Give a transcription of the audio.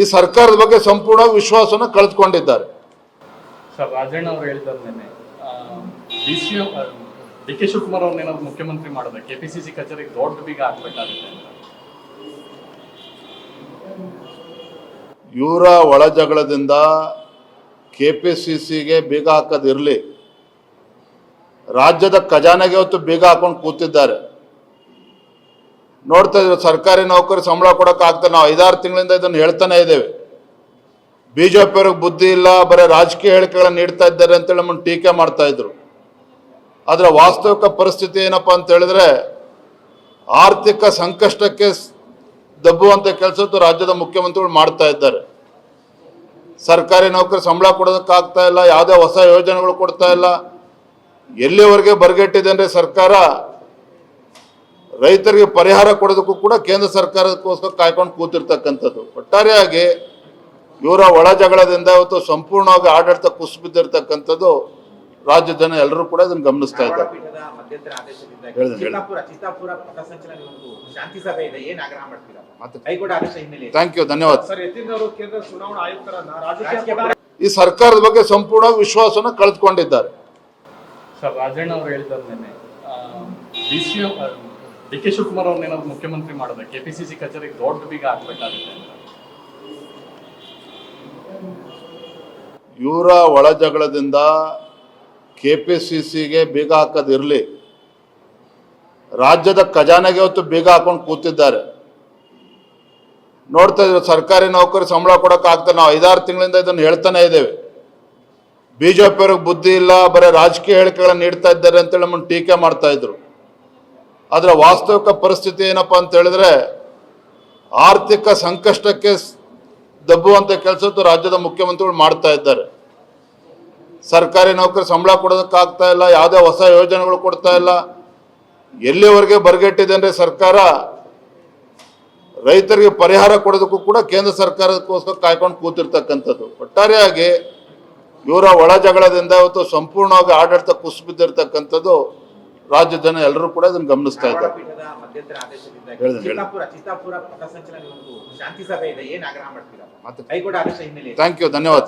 ಈ ಸರ್ಕಾರದ ಬಗ್ಗೆ ಸಂಪೂರ್ಣ ವಿಶ್ವಾಸನ ಕಳೆದುಕೊಂಡಿದ್ದಾರೆ. ಸರ್ ರಾಜಣ್ಣ ಅವರು ಹೇಳಿದ್ದಾರೆ D C D K Shivakumar ಅವ್ರನ್ನ ಏನಾದ್ರು ಮುಖ್ಯಮಂತ್ರಿ ಮಾಡಿದ್ರೆ ಕೆ ಪಿ ಸಿ ಸಿ ಕಚೇರಿಗೆ ದೊಡ್ಡ ಬೀಗ ಹಾಕ್ಬೇಕಾಗುತ್ತೆ ಅಂತ. ಇವರ ಒಳ ಜಗಳದಿಂದ ಕೆ ಪಿ ಸಿ ಸಿಗೆ ಬೀಗ ಹಾಕೋದಿರಲಿ ರಾಜ್ಯದ ಖಜಾನೆಗೆ ಹೊತ್ತು ಬೀಗ ಹಾಕೊಂಡು ಕೂತಿದ್ದಾರೆ. ನೋಡ್ತಾ ಇದ್ದೀವಿ, ಸರ್ಕಾರಿ ನೌಕರಿ ಸಂಬಳ ಕೊಡಕ್ಕೆ ಆಗ್ತಾ ನಾವು ಐದಾರು ತಿಂಗಳಿಂದ ಇದನ್ನು ಹೇಳ್ತಾನೆ ಇದ್ದೇವೆ. ಬಿ ಜೆ ಪಿಯವ್ರಿಗೆ ಬುದ್ಧಿ ಇಲ್ಲ, ಬರೀ ರಾಜಕೀಯ ಹೇಳಿಕೆಗಳನ್ನು ನೀಡ್ತಾ ಇದ್ದಾರೆ ಅಂತೇಳಿ ನಮ್ಮನ್ನು ಟೀಕೆ ಮಾಡ್ತಾ ಇದ್ರು. ಆದರೆ ವಾಸ್ತವಿಕ ಪರಿಸ್ಥಿತಿ ಏನಪ್ಪಾ ಅಂತ ಹೇಳಿದ್ರೆ, ಆರ್ಥಿಕ ಸಂಕಷ್ಟಕ್ಕೆ ದಬ್ಬುವಂಥ ಕೆಲಸ ಕೆಲಸದ್ದು ರಾಜ್ಯದ ಮುಖ್ಯಮಂತ್ರಿಗಳು ಮಾಡ್ತಾ ಇದ್ದಾರೆ. ಸರ್ಕಾರಿ ನೌಕರಿ ಸಂಬಳ ಕೊಡೋದಕ್ಕಾಗ್ತಾ ಇಲ್ಲ, ಯಾವುದೇ ಹೊಸ ಯೋಜನೆಗಳು ಕೊಡ್ತಾ ಇಲ್ಲ. ಎಲ್ಲಿವರೆಗೆ ಬರಗೆಟ್ಟಿದೆ ಅಂದರೆ ಸರ್ಕಾರ ರೈತರಿಗೆ ಪರಿಹಾರ ಕೊಡೋದಕ್ಕೂ ಕೂಡ ಕೇಂದ್ರ ಸರ್ಕಾರಕ್ಕೋಸ್ಕರ ಕಾಯ್ಕೊಂಡು ಕೂತಿರ್ತಕ್ಕಂಥದ್ದು. ಒಟ್ಟಾರೆಯಾಗಿ ಇವರ ಒಳ ಜಗಳದಿಂದ ಇವತ್ತು ಸಂಪೂರ್ಣವಾಗಿ ಆಡಳಿತ ಕುಸಿಬಿದ್ದಿರ್ತಕ್ಕಂಥದ್ದು ರಾಜ್ಯ ಜನ ಎಲ್ಲರೂ ಕೂಡ ಇದನ್ನು ಗಮನಿಸ್ತಾ ಇದ್ದಾರೆ. ಥ್ಯಾಂಕ್ ಯು ಧನ್ಯವಾದ. ಸರ್ ಯತೀಂದ್ರ ಕೇಂದ್ರ ಚುನಾವಣಾ ಆಯುಕ್ತರನ್ನ ರಾಜಕೀಯ ರಾಜಕೀಯ ಈ ಸರ್ಕಾರದ ಬಗ್ಗೆ ಸಂಪೂರ್ಣ ವಿಶ್ವಾಸನ ಕಳೆದುಕೊಂಡಿದ್ದಾರೆ. ಸರ್ ರಾಜಣ್ಣ ಅವರು ಹೇಳಿದ್ದಾರೆ ನಿನ್ನೆ. ಡಿ ಕೆ ಶಿವಕುಮಾರ್ ಮುಖ್ಯಮಂತ್ರಿ ಮಾಡಿದ್ರೆ ಕೆ ಪಿ ಸಿ ಸಿ ಕಚೇರಿಗೆ ದೊಡ್ಡ ಬೀಗ ಇವರ ಒಳ ಜಗಳದಿಂದ ಕೆ ಪಿ ಸಿ ಸಿಗೆ ಬೀಗ ಹಾಕೋದಿರಲಿ ರಾಜ್ಯದ ಖಜಾನೆಗೆ ಹೊತ್ತು ಬೀಗ ಹಾಕೊಂಡು ಕೂತಿದ್ದಾರೆ. ನೋಡ್ತಾ ಇದ್ದೀವಿ ಸರ್ಕಾರಿ ನೌಕರಿ ಸಂಬಳ ಕೊಡಕ್ ಆಗ್ತಾ ನಾವು ಐದಾರು ತಿಂಗಳಿಂದ ಇದನ್ನು ಹೇಳ್ತಾನೆ ಇದ್ದೇವೆ. ಬಿಜೆಪಿಯವ್ರಿಗೆ ಬುದ್ಧಿ ಇಲ್ಲ, ಬರೀ ರಾಜಕೀಯ ಹೇಳಿಕೆಗಳನ್ನು ನೀಡ್ತಾ ಇದ್ದಾರೆ ಅಂತೇಳಿ ನಮ್ಮನ್ನು ಟೀಕೆ ಮಾಡ್ತಾ ಇದ್ರು. ಆದರೆ ವಾಸ್ತವಿಕ ಪರಿಸ್ಥಿತಿ ಏನಪ್ಪ ಅಂತ ಹೇಳಿದ್ರೆ ಆರ್ಥಿಕ ಸಂಕಷ್ಟಕ್ಕೆ ದಬ್ಬುವಂತ ಕೆಲಸ ರಾಜ್ಯದ ಮುಖ್ಯಮಂತ್ರಿಗಳು ಮಾಡ್ತಾ ಇದ್ದಾರೆ. ಸರ್ಕಾರಿ ನೌಕರಿ ಸಂಬಳ ಕೊಡೋದಕ್ಕೆ ಆಗ್ತಾ ಇಲ್ಲ, ಯಾವುದೇ ಹೊಸ ಯೋಜನೆಗಳು ಕೊಡ್ತಾ ಇಲ್ಲ. ಎಲ್ಲಿವರೆಗೆ ಬರಗೆಟ್ಟಿದೆ ಅಂದ್ರೆ ಸರ್ಕಾರ ರೈತರಿಗೆ ಪರಿಹಾರ ಕೊಡೋದಕ್ಕೂ ಕೂಡ ಕೇಂದ್ರ ಸರ್ಕಾರಕ್ಕೋಸ್ಕರ ಕಾಯ್ಕೊಂಡು ಕೂತಿರ್ತಕ್ಕಂಥದ್ದು. ಒಟ್ಟಾರೆಯಾಗಿ ಇವರ ಒಳ ಜಗಳದಿಂದ ಇವತ್ತು ಸಂಪೂರ್ಣವಾಗಿ ಆಡಳಿತ ಕುಸಿಬಿದ್ದಿರ್ತಕ್ಕಂಥದ್ದು ರಾಜ್ಯ ಜನ ಎಲ್ಲರೂ ಕೂಡ ಇದನ್ನು ಗಮನಿಸ್ತಾ ಇದ್ದಾರೆ. ಪೀಠದ ಮಧ್ಯಂತರ ಆದೇಶದಿಂದ ಹೇಳಿದೆ, ಹೇಳಿದೆ. ಚಿತ್ತಾಪುರ ಚಿತ್ತಾಪುರ ಪಥಸಂಚಲನ ಒಂದು ಶಾಂತಿ ಸಭೆ ಇದೆ. ಏನ್ ಆಗ್ರಹ ಮಾಡ್ತೀರಾ? ಮತ್ತೆ- ಹೈಕೋರ್ಟ್ ಆದೇಶ ಹಿನ್ನೆಲೆ ಥ್ಯಾಂಕ್ ಯು ಧನ್ಯವಾದ.